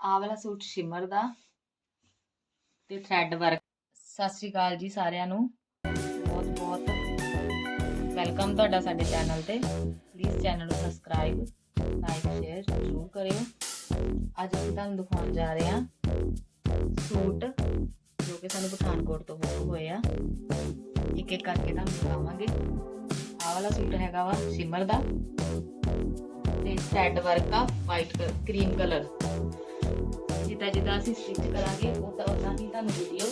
ਆਹ ਵਾਲਾ suit shimmer ਦਾ ਤੇ ਥ੍ਰੈਡ ਵਰਕ ਸਤਿ ਸ਼੍ਰੀ ਅਕਾਲ ਜੀ ਸਾਰਿਆਂ ਨੂੰ। ਬਹੁਤ ਬਹੁਤ ਵੈਲਕਮ ਤੁਹਾਡਾ ਸਾਡੇ ਚੈਨਲ ਤੇ। ਪਲੀਜ਼ ਚੈਨਲ ਨੂੰ ਸਬਸਕ੍ਰਾਈਬ ਲਾਈਕ ਸ਼ੇਅਰ ਜ਼ਰੂਰ ਕਰਿਓ। ਅੱਜ ਅਸੀਂ ਤੁਹਾਨੂੰ ਦਿਖਾਉਣ ਜਾ ਰਹੇ ਹਾਂ ਸੂਟ ਜੋ ਕਿ ਸਾਨੂੰ ਪਠਾਨਕੋਟ ਤੋਂ ਬੁੱਕ ਹੋਏ ਆ। ਇੱਕ ਇੱਕ ਕਰਕੇ ਤੁਹਾਨੂੰ ਦਿਖਾਵਾਂਗੇ। ਆਹ ਵਾਲਾ ਸੂਟ ਹੈਗਾ ਵਾ ਸ਼ਿਮਰ ਦਾ। ਤੇ ਥ੍ਰੈਡ ਵਰਕ ਆ ਵਾਈਟ ਕਰੀਮ ਕਲਰ ਜਿੱਦਾਂ ਜਿੱਦਾਂ ਅਸੀਂ ਸਟਿਚ ਕਰਾਂਗੇ, ਉਦਾਂ ਉਦਾਂ ਹੀ ਤੁਹਾਨੂੰ ਵੀਡੀਓ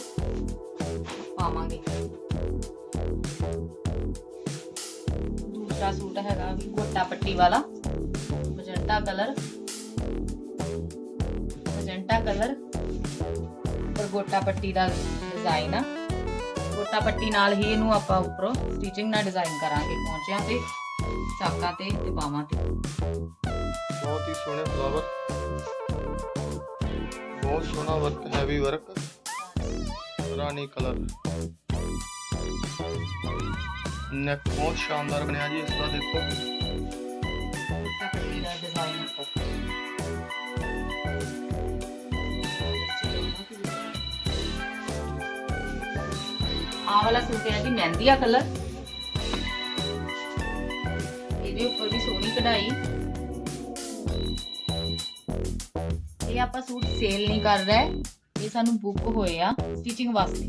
ਪਾਵਾਂਗੇ। ਦੂਸਰਾ ਸੂਟ ਹੈਗਾ ਵੀ ਗੋਟਾ ਪੱਟੀ ਵਾਲਾ। Magenta colour. Magenta colour. ਔਰ ਗੋਟਾ ਪੱਟੀ ਦਾ ਡਿਜ਼ਾਈਨ ਆ। ਗੋਟਾ ਪੱਟੀ ਨਾਲ ਹੀ ਇਹਨੂੰ ਆਪਾਂ ਉੱਪਰੋਂ ਸਟਿਚਿੰਗ ਨਾਲ ਡਿਜ਼ਾਈਨ ਕਰਾਂਗੇ ਪਹੁੰਚਿਆਂ ਤੇ, ਚਾਕਾਂ ਤੇ ਤੇ ਬਾਹਾਂ ਤੇ। ਬਹੁਤ ਹੀ ਸੋਹਣੇ ਫਲਾਵਰ ਬਹੁਤ ਸੋਹਣਾ ਵਰਕ ਹੈਵੀ ਵਰਕ ਰਾਣੀ ਕਲਰ ਨੈਕ ਬਹੁਤ ਸ਼ਾਨਦਾਰ ਬਣਿਆ ਜੀ ਇਸ ਦਾ ਦੇਖੋ ਗੋਟਾ ਪੱਟੀ ਦਾ ਡਿਜ਼ਾਈਨ ਆਹ ਵਾਲਾ ਸੂਟ ਹੈ ਜੀ ਮਹਿੰਦੀਆ ਕਲਰ ਇਹਦੇ ਉੱਪਰ ਵੀ ਸੋਹਣੀ ਕਢਾਈ ਇਹ ਆਪਾਂ ਸੂਟ ਸੇਲ ਨਹੀਂ ਕਰ ਰਹੇ। ਇਹ ਸਾਨੂੰ ਬੁੱਕ ਹੋਏ ਆ ਸਟਿਚਿੰਗ ਵਾਸਤੇ।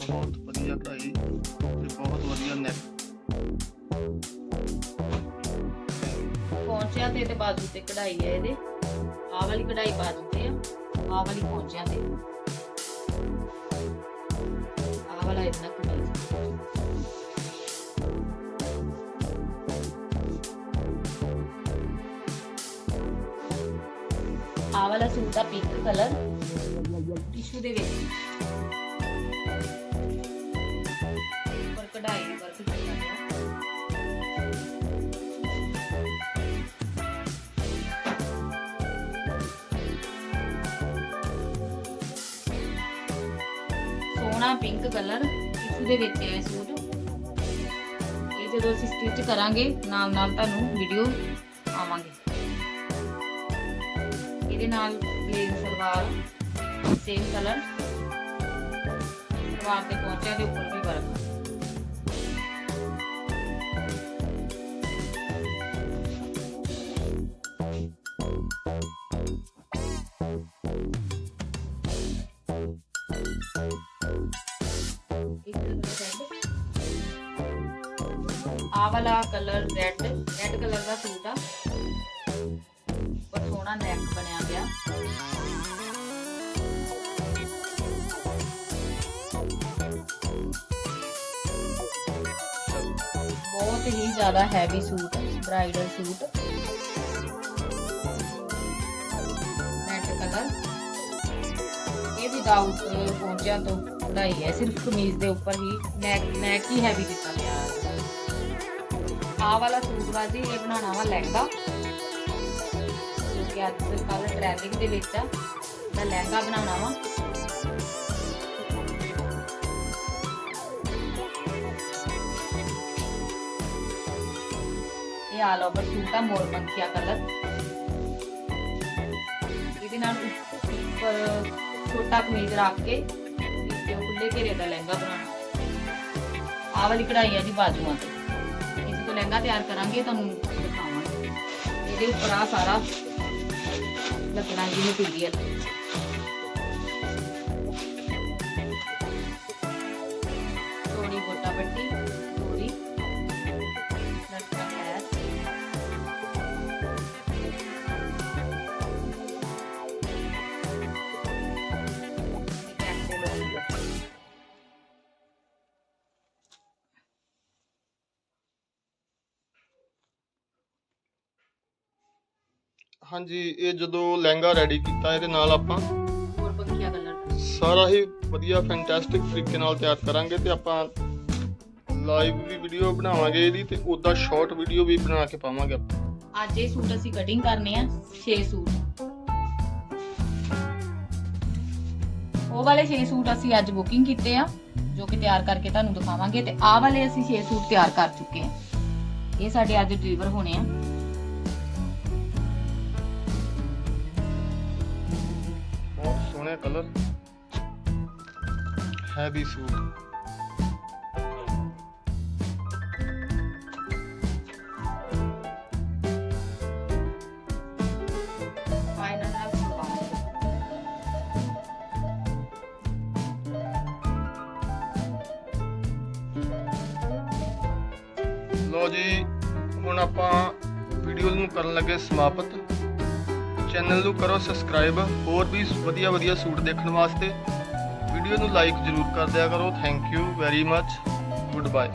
ਬਹੁਤ ਵਧੀਆ ਕਢਾਈ ਤੇ ਬਹੁਤ ਵਧੀਆ ਨੈਕ ਪੌਂਚਿਆਂ ਤੇ ਤੇ ਬਾਜੂ ਤੇ ਕਢਾਈ ਹੈ ਇਹਦੇ। ਆਹ ਵਾਲੀ ਕਢਾਈ ਬਾਜੂ ਤੇ ਆ। ਆਹ ਵਾਲੀ ਪੌਂਚਿਆਂ ਤੇ। ਆਹ ਵਾਲਾ ਸੂਟ ਦਾ ਪਿੰਕ ਕਲਰ ਟਿਸ਼ੂ ਦੇ ਵਿੱਚ। ਉੱਪਰ ਕਢਾਈ ਵਰਕ ਕੀਤਾ ਗਿਆ। ਸੋਹਣਾ ਪਿੰਕ ਕਲਰ ਟਿਸ਼ੂ ਦੇ ਵਿੱਚ ਹੈ ਸੂਟ। ਇਹ ਜਦੋਂ ਅਸੀਂ ਸਟਿਚ ਕਰਾਂਗੇ ਨਾਲ ਨਾਲ ਤੁਹਾਨੂੰ ਵੀਡੀਓ ਆਵਾਂਗੇ। ਇਹਦੇ ਨਾਲ plain salwar same colour salwar ਦੇ ਪਹੁੰਚਿਆਂ ਦੇ ਉੱਪਰ ਵੀ ਵਰਕ ਆ ਵਾਲਾ ਕਲਰ ਰੈੱਡ ਰੈੱਡ ਕਲਰ ਦਾ ਸੂਟ ਆ। ਸੋਹਣਾ ਨੈਕ ਬਣਿਆ ਗਿਆ ਬਹੁਤ ਹੀ ਜ਼ਿਆਦਾ heavy suit bridal suit red colour ਇਹ ਵਿਦਆਊਟ ਪਹੁੰਚਿਆ ਤੋਂ ਕਢਾਈ ਹੈ। ਸਿਰਫ ਕਮੀਜ਼ ਦੇ ਉੱਪਰ ਹੀ ਨੈਕ ਨੈਕ ਹੀ ਹੈਵੀ ਕੀਤਾ ਗਿਆ। ਹੈ ਆਹ ਵਾਲਾ ਸੂਟ ਵਾ ਜੀ, ਇਹ ਬਣਾਉਣਾ ਵਾ ਲਹਿੰਗਾ। ਜੋ ਕਿ ਅੱਜ ਕੱਲ ਟ੍ਰੈਂਡਿੰਗ ਦੇ ਵਿੱਚ ਦਾ ਲਹਿੰਗਾ ਬਣਾਉਣਾ ਵਾ। ਇਹ ਆਲ ਓਵਰ ਸੂਟ ਆ, ਮੋਰ ਪੰਖੀਆ ਕਲਰ ਇਹਦੇ ਨਾਲ ਉੱਪਰ ਛੋਟਾ ਕਮੀਜ਼ ਰੱਖ ਕੇ ਵਿੱਚੋਂ ਖੁੱਲੇ ਘੇਰੇ ਦਾ ਲਹਿੰਗਾ ਬਣਾਉਣਾ। ਆਹ ਵਾਲੀ ਕਢਾਈ ਆ ਜੀ ਬਾਜੂਆਂ ਤੇ। ਇਸ ਤੋਂ ਲਹਿੰਗਾ ਤਿਆਰ ਕਰਾਂਗੇ, ਤੁਹਾਨੂੰ ਦਿਖਾਵਾਂਗੇ। ਇਹਦੇ ਉੱਪਰ ਆ ਸਾਰਾ the plant material ਹਾਂਜੀ ਇਹ ਜਦੋਂ ਲਹਿੰਗਾ ਰੈਡੀ ਕੀਤਾ ਇਹਦੇ ਨਾਲ ਆਪਾਂ ਹੋਰ ਪੰਖੀਆ ਕਲਰ ਦਾ ਸਾਰਾ ਹੀ ਵਧੀਆ ਫੈਂਟੈਸਟਿਕ ਤਰੀਕੇ ਨਾਲ ਤਿਆਰ ਕਰਾਂਗੇ ਤੇ ਆਪਾਂ ਲਾਈਵ ਵੀ ਵੀਡੀਓ ਬਣਾਵਾਂਗੇ ਇਹਦੀ ਤੇ ਉਹਦਾ ਸ਼ਾਰਟ ਵੀਡੀਓ ਵੀ ਬਣਾ ਕੇ ਪਾਵਾਂਗੇ ਆਪਾਂ। ਅੱਜ ਇਹ ਸੂਟ ਅਸੀਂ ਕਟਿੰਗ ਕਰਨੇ ਆ 6 ਸੂਟ। ਉਹ ਵਾਲੇ 6 ਸੂਟ ਅਸੀਂ ਅੱਜ ਬੁਕਿੰਗ ਕੀਤੇ ਆ ਜੋ ਕਿ ਤਿਆਰ ਕਰਕੇ ਤੁਹਾਨੂੰ ਦਿਖਾਵਾਂਗੇ ਤੇ ਆਹ ਵਾਲੇ ਅਸੀਂ 6 ਸੂਟ ਤਿਆਰ ਕਰ ਚੁੱਕੇ ਆ। ਇਹ ਸਾਡੇ ਅੱਜ ਡਿਲੀਵਰ ਹੋਣੇ ਆ। ਸੋਹਣਾ ਕਲਰ? ਹੈਵੀ ਸੂਟ ਫਾਈਨਲ ਨਾਲ ਸਲਵਾਰ ਲੋ ਜੀ ਹੁਣ ਆਪਾਂ ਵੀਡੀਓ ਨੂੰ ਕਰਨ ਲੱਗੇ ਸਮਾਪਤ। ਚੈਨਲ ਨੂੰ ਕਰੋ ਸਬਸਕ੍ਰਾਈਬ, ਹੋਰ ਵੀ ਵਧੀਆ ਵਧੀਆ ਸੂਟ ਦੇਖਣ ਵਾਸਤੇ। ਵੀਡੀਓ ਨੂੰ ਲਾਈਕ ਜ਼ਰੂਰ ਕਰ ਦਿਆ ਕਰੋ। Thank you very much good bye